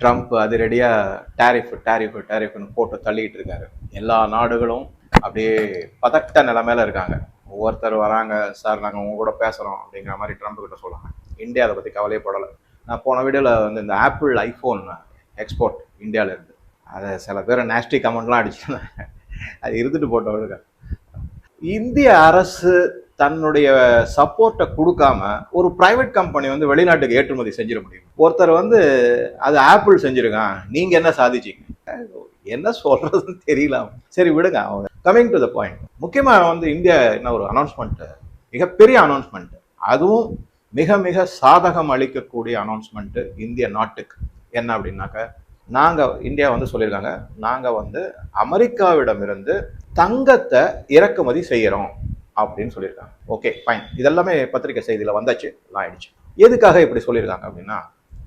Trump அதிரடியாக tariff tariff டேரிஃப்னு போட்டு தள்ளிட்டு இருக்காரு. எல்லா நாடுகளும் அப்படியே பதட்ட நிலைமையில இருக்காங்க. ஒவ்வொருத்தர் வராங்க சார் நாங்கள் உங்க கூட பேசுகிறோம் அப்படிங்கிற மாதிரி ட்ரம்ப் கிட்ட சொல்லுவாங்க இந்தியா அதை பற்றி கவலையே படலை. நான் போன வீடியோவில் வந்து இந்த ஆப்பிள் ஐஃபோன் எக்ஸ்போர்ட் இந்தியாவிலேருந்து அதை சில பேர் நேஸ்டி கமெண்ட்லாம் அடிச்சிருந்தாங்க. அது இருந்துட்டு போட்டவங்க இந்திய அரசு தன்னுடைய சப்போர்ட்டை கொடுக்காம ஒரு பிரைவேட் கம்பெனி வந்து வெளிநாட்டுக்கு ஏற்றுமதி செஞ்சிட முடியும். ஒருத்தர் வந்து அது ஆப்பிள் செஞ்சிருக்கான் நீங்க என்ன சாதிச்சீங்க? என்ன சொல்றதுன்னு தெரியல சரி விடுங்க அவங்க கமிங் டு த பாயிண்ட் முக்கியமா வந்து இந்தியா என்ன ஒரு அனௌன்ஸ்மெண்ட் மிகப்பெரிய அனௌன்ஸ்மெண்ட் அதுவும் மிக மிக சாதகம் அளிக்கக்கூடிய அனௌன்ஸ்மெண்ட் இந்திய நாட்டுக்கு. என்ன அப்படின்னாக்க நாங்க இந்தியா வந்து சொல்லியிருக்காங்க நாங்க வந்து அமெரிக்காவிடமிருந்து தங்கத்தை இறக்குமதி செய்யறோம். அப்படின்னு சொல்லியிருக்காங்க. ஓகே ஃபைன் இதெல்லாமே பத்திரிகை செய்தியில் வந்தாச்சு எல்லாம் ஆயிடுச்சு. எதுக்காக இப்படி சொல்லியிருக்காங்க அப்படின்னா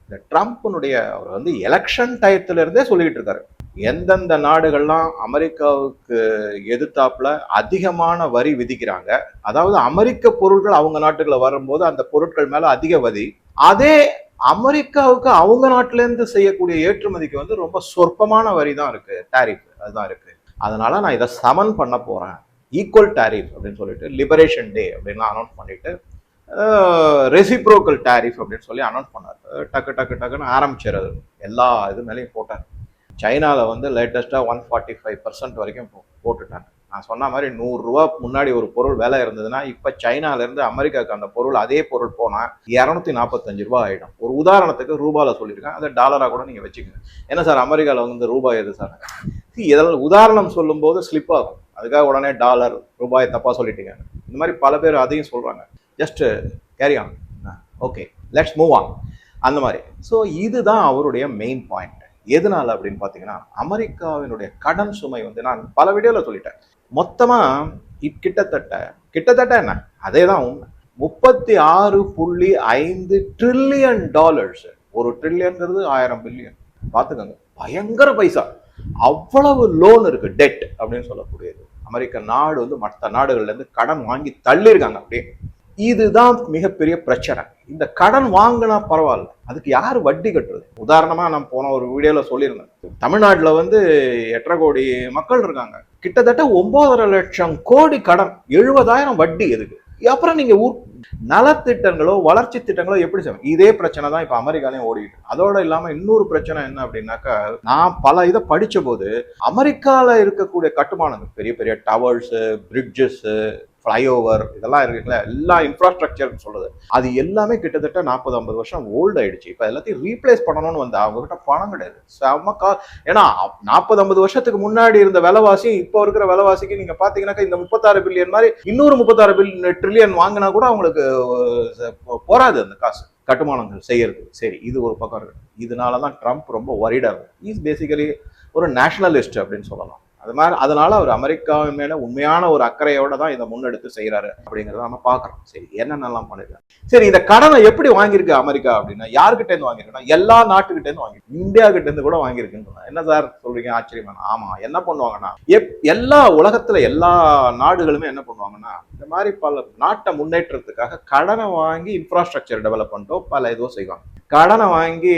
இந்த ட்ரம்ப்னுடைய அவர் வந்து எலெக்ஷன் டயத்துலேருந்தே சொல்லிக்கிட்டு இருக்காரு. எந்தெந்த நாடுகள்லாம் அமெரிக்காவுக்கு எதிர்த்தாப்புல அதிகமான வரி விதிக்கிறாங்க அதாவது அமெரிக்க பொருட்கள் அவங்க நாட்டுக்குள்ள வரும்போது அந்த பொருட்கள் மேல அதிக வரி அதே அமெரிக்காவுக்கு அவங்க நாட்டிலேருந்து செய்யக்கூடிய ஏற்றுமதிக்கு வந்து ரொம்ப சொற்பமான வரி தான் இருக்கு டாரிஃப் அதுதான் இருக்கு. அதனால நான் இதை சமன் பண்ண போறேன். ஈக்குவல் டாரிஃப் அப்படின்னு சொல்லிட்டு லிபரேஷன் டே அப்படின்லாம் அனௌன்ஸ் பண்ணிட்டு ரெசிப்ரோக்கல் டேரிஃப் அப்படின்னு சொல்லி அனௌன்ஸ் பண்ணார். டக்கு டக்கு டக்குன்னு ஆரம்பிச்சார் அது. எல்லா இது மேலேயும் போட்டார். சைனாவில் வந்து லேட்டஸ்ட்டாக ஒன் ஃபார்ட்டி ஃபைவ் பர்சன்ட் வரைக்கும் போ- போட்டுட்டாங்க. நான் சொன்ன மாதிரி நூறுரூவா முன்னாடி ஒரு பொருள் விலை இருந்ததுன்னா இப்போ சைனாலேருந்து அமெரிக்காவுக்கு அந்த பொருள் அதே பொருள் போனால் இரநூத்தி நாற்பத்தஞ்சு ரூபா ஆகிடும் ஒரு உதாரணத்துக்கு ரூபாவில் சொல்லியிருக்கேன். அதை டாலராக கூட நீங்கள் வச்சுக்கோங்க. என்ன சார் அமெரிக்காவில் வந்து ரூபாய் எது சார்? இதெல்லாம் உதாரணம் சொல்லும்போது ஸ்லிப் ஆகும். அதுக்காக உடனே டாலர் ரூபாய் தப்பாக சொல்லிட்டீங்க. இந்த மாதிரி பல பேர் அதையும் சொல்கிறாங்க just carry on okay let's move on அந்த மாதிரி. ஸோ இதுதான் அவருடைய மெயின் பாயிண்ட் எதனால அப்படின்னு பார்த்தீங்கன்னா அமெரிக்காவினுடைய கடன் சுமை வந்து நான் பல வீடியோவில் சொல்லிட்டேன். மொத்தமாக கிட்டத்தட்ட கிட்டத்தட்ட என்ன? அதே தான் உண்மை. முப்பத்தி ஆறு புள்ளி ஐந்து ட்ரில்லியன் டாலர்ஸ் ஒரு ட்ரில்லியன்ங்கிறது ஆயிரம் பில்லியன் பார்த்துக்கோங்க. பயங்கர பைசா. அவ்வளவு லோன் இருக்கு டெட் அப்படின்னு சொல்லக்கூடியது. அமெரிக்க நாடு வந்து மற்ற நாடுகள்லேருந்து கடன் வாங்கி தள்ளியிருக்காங்க. அப்படியே இதுதான் மிகப்பெரிய பிரச்சனை. இந்த கடன் வாங்கினா பரவாயில்ல. அதுக்கு யார் வட்டி கட்டுறது? உதாரணமாக நான் போன ஒரு வீடியோவில் சொல்லியிருந்தேன். தமிழ்நாட்டில் வந்து எட்டரை கோடி மக்கள் இருக்காங்க. கிட்டத்தட்ட ஒன்பதரை லட்சம் கோடி கடன் எழுபதாயிரம் வட்டி எதுக்கு? அப்புறம் நீங்க ஊர் நலத்திட்டங்களோ வளர்ச்சி திட்டங்களோ எப்படி செய்வோம் இதே பிரச்சனை தான் இப்போ அமெரிக்காலையும் ஓடிட்டு அதோடு அதோட இல்லாம இன்னொரு பிரச்சனை என்ன அப்படின்னாக்கா நான் பல இதை படிச்ச போது அமெரிக்கால இருக்கக்கூடிய கட்டுமானங்கள் பெரிய பெரிய டவர்ஸ் பிரிட்ஜஸ் ஃப்ளைஓவர் இதெல்லாம் இருக்குல்ல எல்லா இன்ஃப்ராஸ்ட்ரக்சர்னு சொல்லுது அது எல்லாமே கிட்டத்தட்ட நாற்பது ஐம்பது வருஷம் ஓல்டு ஆயிடுச்சு. இப்போ எல்லாத்தையும் ரீப்ளேஸ் பண்ணணும்னு வந்து அவங்ககிட்ட பணம் கிடையாது. செம்ம கா ஏன்னா நாற்பது ஐம்பது வருஷத்துக்கு முன்னாடி இருந்த விலைவாசி இப்போ இருக்கிற விலைவாசிக்கு நீங்க பாத்தீங்கன்னாக்கா இந்த முப்பத்தாறு பில்லியன் மாதிரி இன்னொரு முப்பத்தாறு பில்லியன் ட்ரில்லியன் வாங்கினா கூட அவங்களுக்கு போராது அந்த காசு. கட்டுமானங்கள் செய்யறது. சரி இது ஒரு பக்கம் இருக்கு. இதனால தான் ட்ரம்ப் ரொம்ப ஒரிடாரு இஸ் பேசிக்கலி ஒரு நேஷனலிஸ்ட் அப்படின்னு சொல்லலாம். அது மாதிரி அதனால அவர் அமெரிக்காவின் மேல உண்மையான ஒரு அக்கறையோட தான் இதை முன்னெடுத்து செய்யறாரு அப்படிங்கறத நம்ம பாக்குறோம் சரி என்னென்னலாம் பண்ணிருக்காரு? சரி இந்த கடனை எப்படி வாங்கியிருக்கு அமெரிக்கா அப்படின்னா யாருக்கிட்ட இருந்து வாங்கியிருக்குன்னா எல்லா நாட்டுக்கிட்ட இருந்து வாங்கியிருக்கு. இந்தியா கிட்ட இருந்து கூட வாங்கியிருக்குன்னு என்ன சார் சொல்றீங்க? ஆச்சரியமா? ஆமா. என்ன பண்ணுவாங்கன்னா எப் எல்லா உலகத்துல எல்லா நாடுகளுமே என்ன பண்ணுவாங்கன்னா இந்த மாதிரி பல நாட்டை முன்னேற்றத்துக்காக கடனை வாங்கி இன்ஃப்ராஸ்ட்ரக்சர் டெவலப்மெண்ட்டோ பல இதுவோ செய்வாங்க. கடனை வாங்கி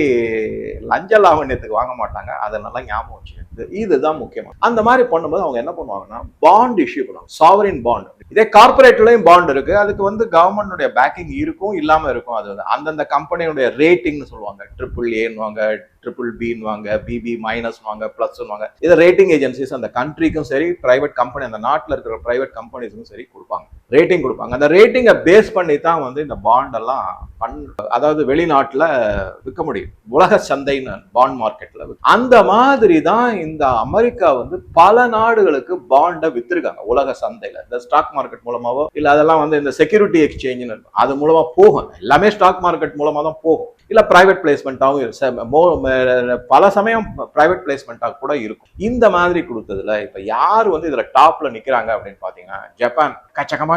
லஞ்ச லாவண்யத்துக்கு வாங்க மாட்டாங்க. அதை நல்லா ஞாபகம் வச்சுக்கிறது. இதுதான் முக்கியமா. அந்த மாதிரி பண்ணும்போது அவங்க என்ன பண்ணுவாங்கன்னா பாண்ட் இஷ்யூ பண்ணுவாங்க. சாவரின் பாண்ட் இதே கார்பரேட்லயும் பாண்ட் இருக்கு. அதுக்கு வந்து கவர்மெண்டுடைய பேக்கிங் இருக்கும் இல்லாம இருக்கும். அது அந்தந்த கம்பெனியுடைய ரேட்டிங்னு சொல்லுவாங்க. ட்ரிபிள் ஏன்னுவாங்க ட்ரிபிள் பின்னுவாங்க பிபி மைனஸ் வாங்க பிளஸ் வாங்க. இதை ரேட்டிங் ஏஜென்சிஸ் அந்த கண்ட்ரிக்கும் சரி பிரைவேட் கம்பெனி அந்த நாட்டில் இருக்கிற பிரைவேட் கம்பெனிஸுக்கும் சரி கொடுப்பாங்க. ரேட்டிங் கொடுப்பாங்க. அந்த ரேட்டிங்கை பேஸ் பண்ணி தான் வந்து இந்த பாண்டெல்லாம் பண் அதாவது வெளிநாட்டில் விற்க முடியும். உலக சந்தைன்னு பாண்ட் மார்க்கெட்டில் அந்த மாதிரி தான் இந்த அமெரிக்கா வந்து பல நாடுகளுக்கு பாண்டை விற்றுருக்காங்க உலக சந்தையில். இந்த ஸ்டாக் மார்க்கெட் மூலமாவோ இல்லை அதெல்லாம் வந்து இந்த செக்யூரிட்டி எக்ஸ்சேஞ்சுன்னு இருக்கும். அது மூலமாக போகும். எல்லாமே ஸ்டாக் மார்க்கெட் மூலமாக தான் போகும். இல்லை ப்ரைவேட் பிளேஸ்மெண்ட்டாகவும் பல சமயம் ப்ரைவேட் பிளேஸ்மெண்ட்டாக கூட இருக்கும். இந்த மாதிரி கொடுத்ததுல இப்போ யார் வந்து இதில் டாப்பில் நிற்கிறாங்க அப்படின்னு பார்த்தீங்கன்னா ஜப்பான்.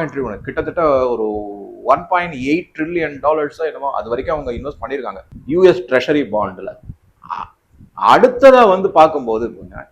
கச்சகமா இன்டர்வியூ கிட்டத்தட்ட ஒரு one point eight trillion dollars என்னமோ அது வரைக்கும் அவங்க இன்வெஸ்ட் பண்ணியிருக்காங்க. யூஎஸ் ட்ரெஷரி பாண்டில் அடுத்ததா வந்து பார்க்கும்போது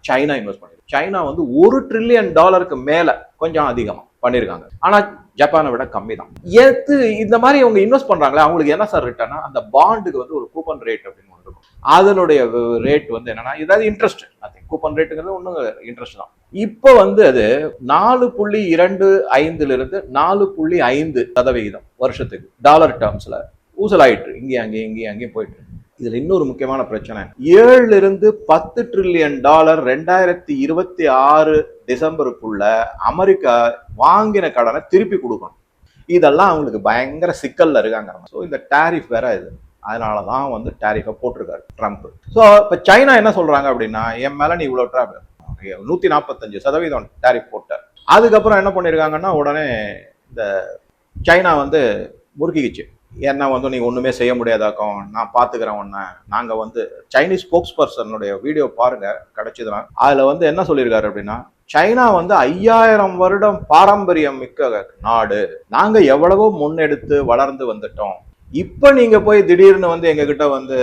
சைனா இன்வெஸ்ட் பண்ணிருக்கு. சைனா வந்து ஒரு ட்ரில்லியன் டாலருக்கு மேல கொஞ்சம் அதிகமா பண்ணியிருக்காங்க. ஆனா ஜப்பானை விட கம்மி தான் எது இந்த மாதிரி அவங்க இன்வெஸ்ட் பண்றாங்களே அவங்களுக்கு என்ன சார் ரிட்டர்னா அந்த பாண்டுக்கு வந்து ஒரு கூப்பன் ரேட் அப்படின்னு ஒன்று இருக்கும். அதனுடைய ரேட் வந்து என்னன்னா ஏதாவது இன்ட்ரெஸ்ட் கூப்பன் ரேட்டுங்கிறது ஒன்றும் இன்ட்ரெஸ்ட் தான். இப்போ வந்து அது நாலு புள்ளி இரண்டு ஐந்துல இருந்து நாலு புள்ளி ஐந்து சதவிகிதம் வருஷத்துக்கு. டாலர் டேர்ம்ஸ்ல ஊசலாயிட்டு இங்கேயும் அங்கேயும் இங்கேயும் அங்கேயும் போயிட்டு இருக்கு. இதுல இன்னொரு முக்கியமான பிரச்சனை. ஏழுல இருந்து பத்து ட்ரில்லியன் டாலர் ரெண்டாயிரத்தி இருபத்தி ஆறு டிசம்பருக்குள்ள அமெரிக்கா வாங்கின கடனை திருப்பி கொடுக்கணும். இதெல்லாம் அவங்களுக்கு பயங்கர சிக்கல்ல இருக்காங்க ஸோ இந்த டேரிஃப் வேற இது. அதனால தான் வந்து டாரிஃபை போட்டிருக்காரு ட்ரம்ப் ஸோ இப்போ சைனா என்ன சொல்றாங்க அப்படின்னா என் மேல நீ இவ்வளோ ட்ராப் நூத்தி நாற்பத்தஞ்சு சதவீதம் டேரிப் போட்டார் அதுக்கப்புறம் என்ன பண்ணியிருக்காங்கன்னா உடனே இந்த சைனா வந்து முறுக்கிக்கிச்சு. என்ன வந்து நீங்கள் ஒண்ணுமே செய்ய முடியாதாக்கும் நான் பாத்துக்கிறேன் உன்னை. நாங்க வந்து சைனீஸ் ஸ்போக்ஸ் பர்சனுடைய வீடியோ பாருங்க கிடைச்சதுன்னா. அதுல வந்து என்ன சொல்லியிருக்காரு அப்படின்னா சைனா வந்து ஐயாயிரம் வருடம் பாரம்பரியம் மிக்க நாடு. நாங்க எவ்வளவோ முன்னெடுத்து வளர்ந்து வந்துட்டோம். இப்ப நீங்க போய் திடீர்னு வந்து எங்ககிட்ட வந்து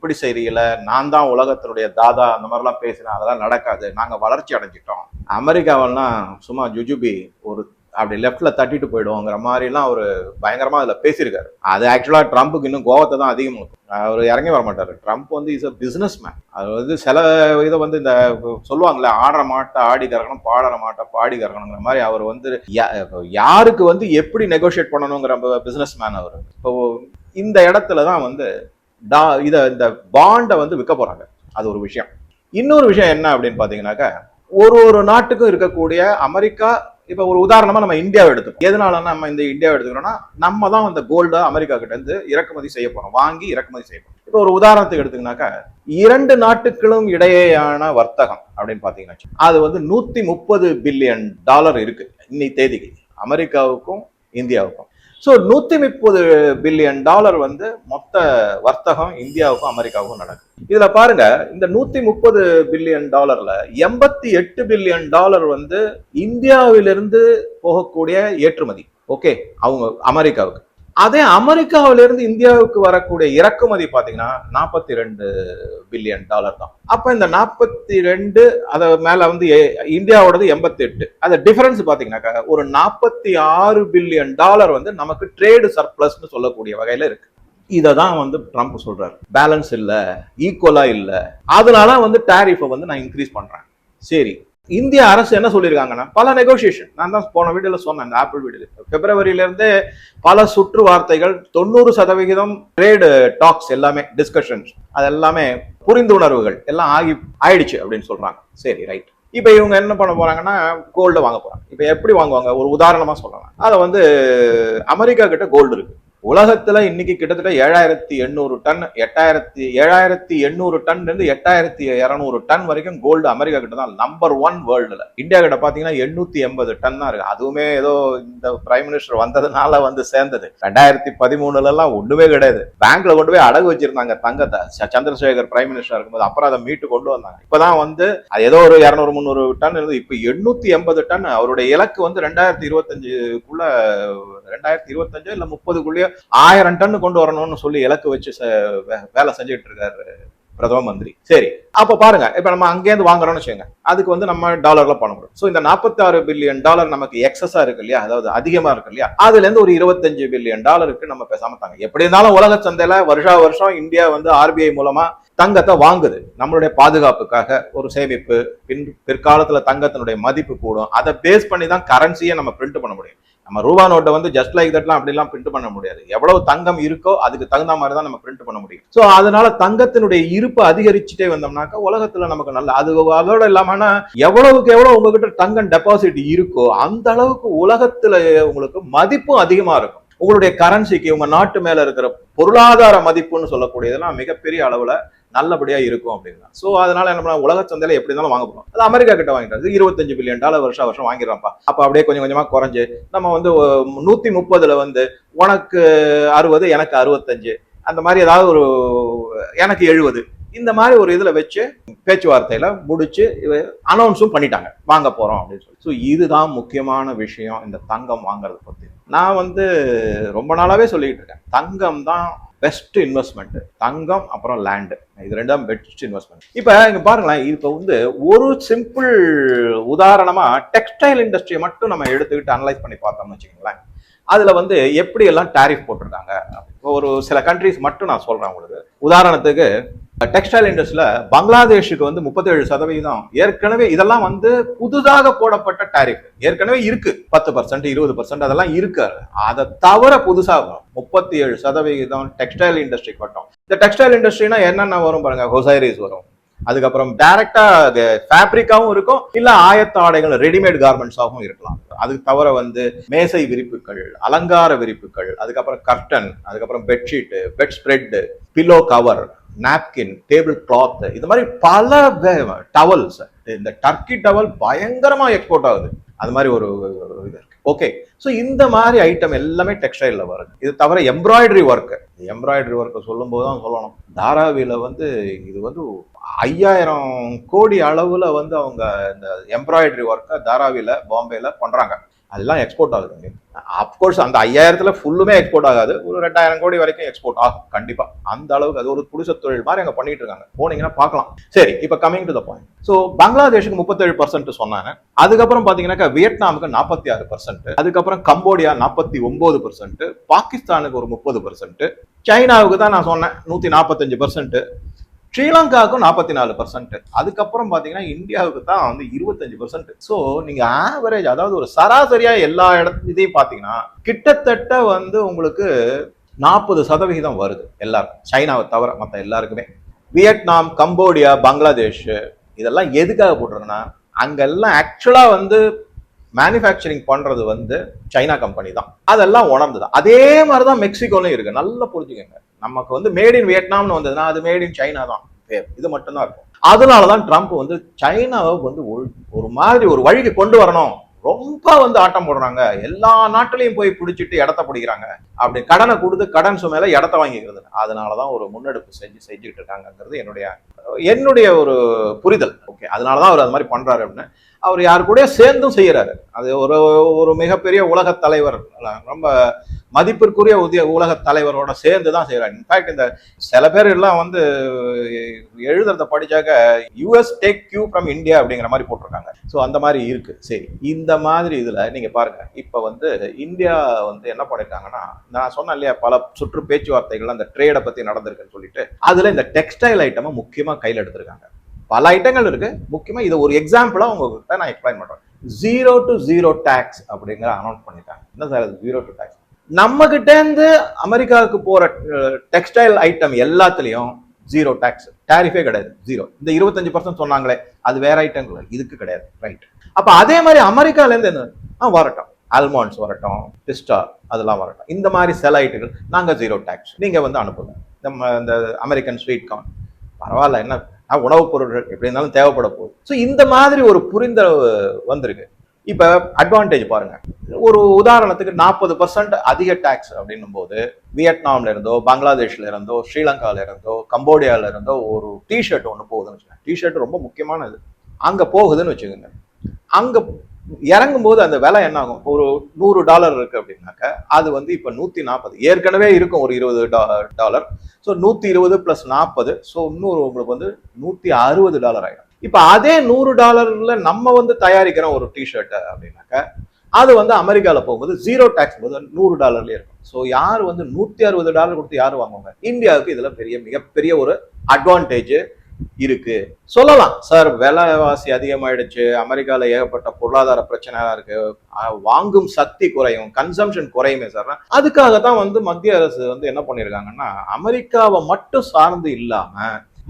இப்படி செய்றீங்கள? நான் தான் உலகத்தினுடைய தாதா அந்த மாதிரிலாம் பேசுகிறேன் அதெல்லாம் நடக்காது. நாங்கள் வளர்ச்சி அடைஞ்சிட்டோம். அமெரிக்காவெல்லாம் சும்மா ஜுஜுபி ஒரு அப்படி லெஃப்டில் தட்டிட்டு போயிடுவோங்கிற மாதிரிலாம் அவர் பயங்கரமாக அதில் பேசியிருக்காரு. அது ஆக்சுவலாக ட்ரம்ப்புக்கு இன்னும் கோவத்தை தான் அதிகமாக அவர் இறங்கி வர மாட்டார். ட்ரம்ப் வந்து இஸ் அ பிஸ்னஸ் மேன் அது வந்து சில இதை வந்து இந்த சொல்லுவாங்கல்ல ஆடுற மாட்டை ஆடி கறக்கணும் பாடுற மாட்டை பாடி கறக்கணுங்கிற மாதிரி அவர் வந்து யா- யாருக்கு வந்து எப்படி நெகோஷியேட் பண்ணணுங்கிற பிஸ்னஸ் மேன் அவர். இப்போ இந்த இடத்துல தான் வந்து டா இத இந்த பாண்டை வந்து விற்க போறாங்க. அது ஒரு விஷயம். இன்னொரு விஷயம் என்ன அப்படின்னு பாத்தீங்கன்னாக்கா ஒரு ஒரு நாட்டுக்கும் இருக்கக்கூடிய அமெரிக்கா இப்ப ஒரு உதாரணமா நம்ம இந்தியாவை எடுத்துக்கோம் எதனால நம்ம இந்த இந்தியாவை எடுத்துக்கிறோம்னா நம்ம தான் அந்த கோல்டை அமெரிக்கா கிட்ட இருந்து இறக்குமதி செய்ய போறோம். வாங்கி இறக்குமதி செய்ய போறோம். இப்போ ஒரு உதாரணத்துக்கு எடுத்தீங்கன்னாக்கா இரண்டு நாட்டுகளும் இடையேயான வர்த்தகம் அப்படின்னு பாத்தீங்கன்னா அது வந்து நூத்தி முப்பது பில்லியன் டாலர் இருக்கு. இன்னைக்கு தேதிக்கு. அமெரிக்காவுக்கும் இந்தியாவுக்கும். ஸோ நூத்தி முப்பது பில்லியன் டாலர் வந்து மொத்த வர்த்தகம் இந்தியாவுக்கும் அமெரிக்காவுக்கும் நடக்கும் இதுல பாருங்க இந்த நூத்தி முப்பது பில்லியன் டாலர்ல எண்பத்தி எட்டு பில்லியன் டாலர் வந்து இந்தியாவிலிருந்து போகக்கூடிய ஏற்றுமதி. ஓகே அவங்க அமெரிக்காவுக்கு. அதே அமெரிக்காவிலிருந்து இந்தியாவுக்கு வரக்கூடிய இறக்குமதி பாத்தீங்கன்னா நாற்பத்தி ரெண்டு பில்லியன் டாலர் தான். அப்ப இந்த நாற்பத்தி ரெண்டு அதை மேல வந்து இந்தியாவோடது எண்பத்தி எட்டு அந்த டிஃபரன்ஸ் பாத்தீங்கன்னாக்கா ஒரு நாற்பத்தி ஆறு பில்லியன் டாலர் வந்து நமக்கு ட்ரேடு சர்ப்ளஸ்னு சொல்லக்கூடிய வகையில இருக்கு. இதை தான் வந்து ட்ரம்ப் சொல்றாரு. பேலன்ஸ் இல்லை ஈக்குவலா இல்லை. அதனால வந்து டேரிஃபை வந்து நான் இன்க்ரீஸ் பண்றேன். சரி இந்திய அரசு என்ன சொல்லியிருக்காங்கன்னா பல நெகோசியேஷன் நான் தான் போன வீடியோல சொன்னேன் இந்த ஆப்பிள் வீடியோ பிப்ரவரியிலிருந்தே பல சுற்று வார்த்தைகள் தொண்ணூறு சதவிகிதம் ட்ரேடு டாக்ஸ் எல்லாமே டிஸ்கஷன்ஸ் அது எல்லாமே புரிந்துணர்வுகள் எல்லாம் ஆகி ஆயிடுச்சு அப்படின்னு சொல்றாங்க. சரி ரைட் இப்போ இவங்க என்ன பண்ண போறாங்கன்னா கோல்டு வாங்க போறாங்க. இப்போ எப்படி வாங்குவாங்க? ஒரு உதாரணமா சொல்லலாம். அதை வந்து அமெரிக்கா கிட்ட கோல்டு இருக்கு. உலகத்துல இன்னைக்கு கிட்டத்தட்ட ஏழாயிரத்தி எண்ணூறு டன் எட்டாயிரத்தி ஏழாயிரத்தி எண்ணூறு டன் இருந்து எட்டாயிரத்தி இருநூறு டன் வரைக்கும் கோல்டு அமெரிக்கா கிட்ட தான் நம்பர் ஒன் வேர்ல்டுல இந்தியா கிட்ட பாத்தீங்கன்னா எண்ணூத்தி எண்பது டன் தான் இருக்கு. அதுவுமே ஏதோ இந்த பிரைம் மினிஸ்டர் வந்ததுனால வந்து சேர்ந்தது. ரெண்டாயிரத்தி பதிமூணுல எல்லாம் ஒண்ணுமே கிடையாது. பேங்க்ல கொண்டு போய் அடகு வச்சிருந்தாங்க தங்கத்தை. ச- சந்திரசேகர் பிரைம் மினிஸ்டர் இருக்கும்போது அப்புறம் அதை மீட்டு கொண்டு வந்தாங்க. இப்பதான் வந்து அது ஏதோ ஒரு இரநூறு முந்நூறு டன் இருந்து இப்ப எண்ணூத்தி எண்பது டன் அவருடைய இலக்கு வந்து ரெண்டாயிரத்தி இருபத்தஞ்சுக்குள்ள ரெண்டாயிரத்தி இருபத்தஞ்சு இல்ல முப்பதுக்குள்ளேயோ ஆயிரம் டன் கொண்டு வரணும்னு சொல்லி இலக்கு வச்சு வே- வேலை செஞ்சுட்டு இருக்காரு பிரதம மந்திரி. சரி அப்ப பாருங்க இப்ப நம்ம அங்கேருந்து வாங்குறோம்னு வச்சுக்கோங்க. அதுக்கு வந்து நம்ம டாலர்ல பண்ண முடியும் சோ இந்த 46 பில்லியன் டாலர் நமக்கு எக்ஸஸா இருக்கு இல்லையா? அதாவது அதிகமா இருக்கு இல்லையா? அதுல இருந்து ஒரு 25 பில்லியன் டாலருக்கு நம்ம பேசாம தாங்க. எப்படி இருந்தாலும் உலக சந்தையில வருஷா வருஷம் இந்தியா வந்து ஆர்பிஐ மூலமா தங்கத்தை வாங்குது. நம்மளுடைய பாதுகாப்புக்காக ஒரு சேமிப்பு பின் பிற்காலத்துல தங்கத்தினுடைய மதிப்பு கூடும். அதை பேஸ் பண்ணி தான் கரன்சியை நம்ம பிரிண்ட் பண்ண முடியும். நம்ம ரூபா நோட்டை வந்து ஜஸ்ட் லைக் தட்லாம் அப்படிலாம் பிரிண்ட் பண்ண முடியாது. எவ்வளவு தங்கம் இருக்கோ அதுக்கு தகுந்த மாதிரி தான் நம்ம பிரிண்ட் பண்ண முடியும். ஸோ அதனால தங்கத்தினுடைய இருப்பு அதிகரிச்சுட்டே வந்தோம்னாக்கா உலகத்துல நமக்கு நல்ல அது அதோட இல்லாமனா எவ்வளவுக்கு எவ்வளவு உங்ககிட்ட தங்கம் டெபாசிட் இருக்கோ அந்த அளவுக்கு உலகத்துல உங்களுக்கு மதிப்பும் அதிகமா இருக்கும். உங்களுடைய கரன்சிக்கு உங்க நாட்டு மேல இருக்கிற பொருளாதார மதிப்புன்னு சொல்லக்கூடியதெல்லாம் மிகப்பெரிய அளவுல நல்லபடியா இருக்கும் அப்படின்னா. சோ அதனால என்ன பண்ண உலக சந்தையில எப்படி இருந்தாலும் வாங்க போறோம். அது அமெரிக்கா கிட்ட வாங்கிட்டாரு. இருபத்தஞ்சு பில்லியன் டாலர் வருஷம் வருஷம் வாங்கிடுறான்ப்பா. அப்ப அப்படியே கொஞ்சம் கொஞ்சமா குறைஞ்சு நம்ம வந்து நூற்றி நூத்தி முப்பதுல வந்து உனக்கு அறுபது எனக்கு அறுபத்தஞ்சு அந்த மாதிரி ஏதாவது ஒரு எனக்கு எழுபது இந்த மாதிரி ஒரு இதுல வச்சு பேச்சுவார்த்தையில முடிச்சு அனௌன்ஸும் பண்ணிட்டாங்க. வாங்க போறோம் அப்படின்னு சொல்லி. ஸோ இதுதான் முக்கியமான விஷயம் இந்த தங்கம் வாங்குறது பத்தி. நான் வந்து ரொம்ப நாளாவே சொல்லிக்கிட்டு இருக்கேன். தங்கம் தான் பெஸ்ட் இன்வெஸ்ட்மெண்ட் தங்கம் அப்புறம் லேண்டு இது ரெண்டும் பெஸ்ட் இன்வெஸ்ட்மெண்ட் இப்போ இங்கே பாருங்களேன் இப்போ வந்து ஒரு சிம்பிள் உதாரணமாக டெக்ஸ்டைல் இண்டஸ்ட்ரியை மட்டும் நம்ம எடுத்துக்கிட்டு அனலைஸ் பண்ணி பார்த்தோம்னு வச்சுக்கோங்களேன். அதில் வந்து எப்படி எல்லாம் போட்டிருக்காங்க? ஒரு சில கண்ட்ரிஸ் மட்டும் நான் சொல்கிறேன் உங்களுக்கு. உதாரணத்துக்கு டெக்ஸ்டைல் இண்டஸ்ட்ரியில் பங்களாதேஷுக்கு வந்து முப்பத்தேழு சதவீதம். ஏற்கனவே இதெல்லாம் வந்து புதுதாக போடப்பட்ட டாரிஃப் ஏற்கனவே இருக்கு. பத்து பர்சன்ட் இருபது பர்சன்ட் அதெல்லாம் இருக்கு. அதை தவிர புதுசாக முப்பத்தி ஏழு சதவீதம் டெக்ஸ்டைல் இண்டஸ்ட்ரிக்கு மட்டும் இந்த டெக்ஸ்டைல் இண்டஸ்ட்ரினா என்னென்ன வரும் பாருங்க? ஹொசைரிஸ் வரும். அதுக்கப்புறம் டைரக்டா அது ஃபேப்ரிக்காவும் இருக்கும். இல்ல ஆயத்த ஆடைகள் ரெடிமேட் கார்மெண்ட்ஸாகவும் இருக்கலாம். அதுக்கு தவிர வந்து மேசை விரிப்புகள் அலங்கார விரிப்புகள் அதுக்கப்புறம் கர்டன் அதுக்கப்புறம் bedsheet bed spread pillow cover napkin table cloth இது மாதிரி பல டவல்ஸ் இந்த டர்க்கி டவல் பயங்கரமாக எக்ஸ்போர்ட் ஆகுது. அது மாதிரி ஒரு இது இருக்கு. ஓகே ஸோ இந்த மாதிரி ஐட்டம் எல்லாமே டெக்ஸ்டைலில் வருது. இது தவிர எம்ப்ராய்டரி ஒர்க்கு எம்ப்ராய்டரி ஒர்க்கை சொல்லும் போது தான் சொல்லணும். தாராவியில் வந்து இது வந்து ஐயாயிரம் கோடி அளவில் வந்து அவங்க இந்த எம்ப்ராய்டரி ஒர்க்கை தாராவியில் பாம்பேயில் பண்ணுறாங்க அதெல்லாம் எக்ஸ்போர்ட் ஆகுது. அப்கோர்ஸ் அந்த ஐயாயிரத்துல ஃபுல்லுமே எக்ஸ்போர்ட் ஆகாது. ஒரு ரெண்டாயிரம் கோடி வரைக்கும் எக்ஸ்போர்ட் ஆகும். கண்டிப்பா. அந்த அளவுக்கு அது ஒரு புதுச தொழில் மாதிரி அங்க பண்ணிட்டு இருக்காங்க. போனீங்கன்னா பார்க்கலாம். சரி இப்ப coming to the point so பங்களாதேஷுக்கு முப்பத்தேழு பர்சன்ட் சொன்னாங்க. அதுக்கப்புறம் பாத்தீங்கன்னாக்கா வியட்நாமுக்கு நாற்பத்தி ஆறு பர்சன்ட் அதுக்கப்புறம் கம்போடியா நாற்பத்தி ஒன்பது பர்சன்ட் பாகிஸ்தானுக்கு ஒரு முப்பது பர்சன்ட் சைனாவுக்கு தான் நான் சொன்னேன் நூத்தி நாற்பத்தஞ்சு பர்சன்ட் ஸ்ரீலங்காவுக்கும் நாற்பத்தி நாலு பர்சன்ட் அதுக்கப்புறம் பார்த்தீங்கன்னா இந்தியாவுக்கு தான் வந்து இருபத்தஞ்சு பர்சன்ட் ஸோ நீங்க ஆவரேஜ் அதாவது ஒரு சராசரியா எல்லா இடத்துலையும் பார்த்தீங்கன்னா கிட்டத்தட்ட வந்து உங்களுக்கு நாற்பது சதவிகிதம் வருது எல்லாருக்கும். சைனாவை தவிர மற்ற எல்லாருக்குமே. வியட்நாம் கம்போடியா பங்களாதேஷ் இதெல்லாம் எதுக்காக போட்டிருக்குன்னா அங்கெல்லாம் ஆக்சுவலா வந்து மேனுஃபேக்சரிங் பண்றது வந்து சைனா கம்பெனி தான். அதெல்லாம் உணர்ந்தது அதே மாதிரி தான் மெக்சிகோலையும் இருக்கு. நல்லா புரிஞ்சுக்கோங்க. நமக்கு வந்து மேட் இன் வியட்நாம்னு வந்ததுன்னா அது மேட் இன் சைனா தான். பேர் இது மட்டும்தான் இருக்கும். அதனால தான் ட்ரம்ப் வந்து சைனாவை வந்து ஒரு- ஒரு மாதிரி ஒரு வழிக்கு கொண்டு வரணும். ரொம்ப வந்து ஆட்டம் போடுறாங்க. எல்லா நாட்டிலையும் போய் பிடிச்சிட்டு இடத்த பிடிக்கிறாங்க. அப்படி கடனை கொடுத்து கடன் சுமையில இடத்த வாங்கிக்கிறது. அதனாலதான் ஒரு முன்னெடுப்பு செஞ்சு செஞ்சுக்கிட்டு இருக்காங்கிறது என்னுடைய என்னுடைய ஒரு புரிதல். ஓகே அதனால தான் அவர் அது மாதிரி பண்ணுறாரு அப்படின்னு. அவர் யாரு கூட சேர்ந்தும் செய்கிறாரு அது ஒரு ஒரு மிகப்பெரிய உலக தலைவர் ரொம்ப மதிப்பிற்குரிய உதய உலக தலைவரோட சேர்ந்து தான் செய்கிறார் இன்ஃபேக்ட் இந்த சில பேர் எல்லாம் வந்து எழுதுறத படிச்சாக்க US tag Q from India அப்படிங்கிற மாதிரி போட்டிருக்காங்க. ஸோ அந்த மாதிரி இருக்கு. சரி இந்த மாதிரி இதில் நீங்கள் பாருங்க. இப்போ வந்து இந்தியா வந்து என்ன பண்ணிருக்காங்கன்னா நான் சொன்னேன் இல்லையா பல சுற்று பேச்சுவார்த்தைகள் அந்த ட்ரேடை பற்றி நடந்திருக்குன்னு சொல்லிட்டு அதில் இந்த டெக்ஸ்டைல் ஐட்டமை முக்கியமாக கையில் எடுத்திருக்காங்க. பல ஐட்டங்கள் இருக்கு. முக்கியமா இதை ஒரு எக்ஸாம்பிளா உங்ககிட்ட நான் எக்ஸ்பிளைன் பண்றேன். ஜீரோ டு ஜீரோ டேக்ஸ் அப்படிங்கிற அனௌன்ஸ் பண்ணிட்டாங்க. என்ன சார் ஜீரோ டு டேக்ஸ் நம்ம இருந்து அமெரிக்காவுக்கு போற டெக்ஸ்டைல் ஐட்டம் எல்லாத்துலயும் ஜீரோ டேக்ஸ் டேரிஃபே கிடையாது. ஜீரோ இந்த இருபத்தஞ்சு பர்சன்ட் சொன்னாங்களே அது வேற ஐட்டங்கள் இதுக்கு கிடையாது. ரைட் அப்ப அதே மாதிரி அமெரிக்கால இருந்து என்ன? ஆ வரட்டும். ஆல்மண்ட்ஸ் வரட்டும் பிஸ்டா அதெல்லாம் வரட்டும். இந்த மாதிரி சில ஐட்டங்கள் நாங்கள் ஜீரோ டேக்ஸ் நீங்கள் வந்து அனுப்புங்க. நம்ம இந்த அமெரிக்கன் ஸ்வீட் கார்ன் பரவாயில்ல என்ன உணவுப் பொருட்கள் எப்படி இருந்தாலும் தேவைப்பட போகுது. ஸோ இந்த மாதிரி ஒரு புரிந்தளவு வந்திருக்கு. இப்போ அட்வான்டேஜ் பாருங்க. ஒரு உதாரணத்துக்கு நாற்பது பர்சன்ட் அதிக டேக்ஸ் அப்படின்னும் போது வியட்நாம்ல இருந்தோ பங்களாதேஷ்ல இருந்தோ ஸ்ரீலங்கால இருந்தோ கம்போடியால இருந்தோ ஒரு டிஷர்ட் ஒன்று போகுதுன்னு வச்சுக்கோங்க. டிஷர்ட் ரொம்ப முக்கியமானது. அங்கே போகுதுன்னு வச்சுக்கோங்க. அங்கே இறங்கும் போது அந்த விலை என்ன ஆகும் ஒரு நூறு டாலர் இருக்கு அப்படின்னாக்க அது வந்து இப்ப நூத்தி நாற்பது ஏற்கனவே இருக்கும் ஒரு இருபது டாலர். ஸோ நூத்தி இருபது பிளஸ் நாற்பது ஸோ இன்னொரு உங்களுக்கு வந்து நூத்தி அறுபது டாலர் ஆயிடும். இப்ப அதே நூறு டாலர்ல நம்ம வந்து தயாரிக்கிற ஒரு டிஷர்ட்டை அப்படின்னாக்க அது வந்து அமெரிக்கால போகும்போது ஜீரோ டேக்ஸ் போது நூறு டாலர்லயே இருக்கும். ஸோ யார் வந்து நூத்தி அறுபது டாலர் கொடுத்து யார் வாங்குவாங்க? இந்தியாவுக்கு இதுல பெரிய மிகப்பெரிய ஒரு அட்வான்டேஜ் இருக்கு. சொல்லலாம். சார் விலைவாசி அதிகமாயிடுச்சு. அமெரிக்கால ஏகப்பட்ட பொருளாதார பிரச்சனை இருக்கு. அஹ் வாங்கும் சக்தி குறையும். கன்சம்ஷன் குறையுமே சார். அதுக்காக தான் வந்து மத்திய அரசு வந்து என்ன பண்ணிருக்காங்கன்னா அமெரிக்காவை மட்டும் சார்ந்து இல்லாம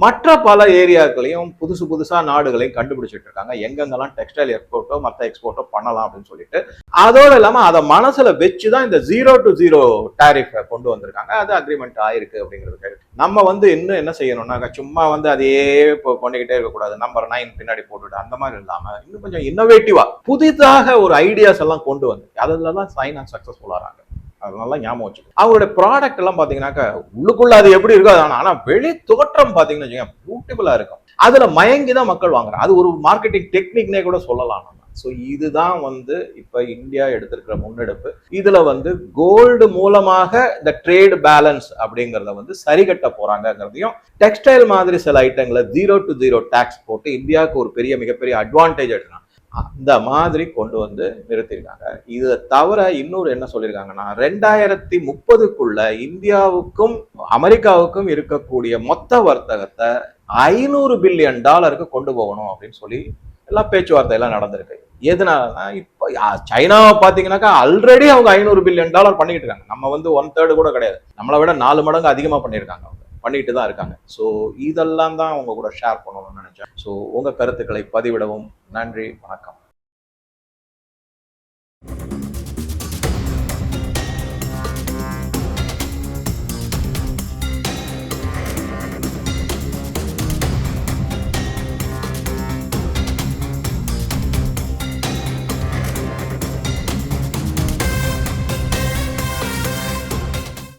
மற்ற பல ஏரியாக்களையும் புதுசு புதுசாக நாடுகளையும் கண்டுபிடிச்சிட்டு இருக்காங்க. எங்கெங்கெல்லாம் டெக்ஸ்டைல் எக்ஸ்போர்ட்டோ மற்ற எக்ஸ்போர்ட்டோ பண்ணலாம் அப்படின்னு சொல்லிட்டு. அதோடு இல்லாமல் அதை மனசில் வச்சு தான் இந்த ஜீரோ டு ஜீரோ டாரிஃப் கொண்டு வந்திருக்காங்க. அது அக்ரிமெண்ட் ஆயிருக்கு அப்படிங்கிறது நம்ம வந்து இன்னும் என்ன செய்யணும்னாக்க சும்மா வந்து அதையே இப்போ கொண்டுகிட்டே இருக்கக்கூடாது. நம்பர் நைன் பின்னாடி போட்டுட்டு அந்த மாதிரி இல்லாமல் இன்னும் கொஞ்சம் இன்னோவேட்டிவாக புதிதாக ஒரு ஐடியாஸ் எல்லாம் கொண்டு வந்து அதுலலாம் சைனா சக்ஸஸ்ஃபுல்லாகிறாங்க அதனால ஞாபகம் வச்சுக்கோ அவருடைய ப்ராடக்ட் எல்லாம் பார்த்தீங்கன்னாக்கா உள்ளுக்குள்ள அது எப்படி இருக்கோ அது ஆனால் வெளி தோற்றம் பார்த்தீங்கன்னு வச்சுக்கோங்க பியூட்டிஃபுல்லா இருக்கும். அதில் மயங்கி தான் மக்கள் வாங்குறாங்க. அது ஒரு மார்க்கெட்டிங் டெக்னிக்னே கூட சொல்லலாம் நம்ம. ஸோ இதுதான் வந்து இப்போ இந்தியா எடுத்திருக்கிற முன்னெடுப்பு. இதில் வந்து கோல்டு மூலமாக இந்த ட்ரேடு பேலன்ஸ் அப்படிங்கிறத வந்து சரி கட்ட போகிறாங்கங்கிறதையும் டெக்ஸ்டைல் மாதிரி சில ஐட்டங்களை ஜீரோ டு ஜீரோ டேக்ஸ் போட்டு இந்தியாவுக்கு ஒரு பெரிய மிகப்பெரிய அட்வான்டேஜ் எடுக்கிறாங்க. அந்த மாதிரி கொண்டு வந்து நிறுத்தியிருக்காங்க. இதை தவிர இன்னொரு என்ன சொல்லியிருக்காங்கன்னா ரெண்டாயிரத்தி முப்பதுக்குள்ள இந்தியாவுக்கும் அமெரிக்காவுக்கும் இருக்கக்கூடிய மொத்த வர்த்தகத்தை ஐநூறு பில்லியன் டாலருக்கு கொண்டு போகணும் அப்படின்னு சொல்லி எல்லாம் பேச்சுவார்த்தை எல்லாம் நடந்திருக்கு. எதனாலனா இப்போ சைனாவை பார்த்தீங்கன்னாக்கா ஆல்ரெடி அவங்க ஐநூறு பில்லியன் டாலர் பண்ணிக்கிட்டு இருக்காங்க. நம்ம வந்து ஒன் தேர்டு கூட கிடையாது. நம்மளை விட நாலு மடங்கு அதிகமாக பண்ணியிருக்காங்க பண்ணிட்டு தான் இருக்காங்க. ஸோ இதெல்லாம் தான் உங்க கூட ஷேர் பண்ணணும்னு நினைச்சேன். ஸோ உங்க கருத்துக்களை பதிவிடவும். நன்றி. வணக்கம்.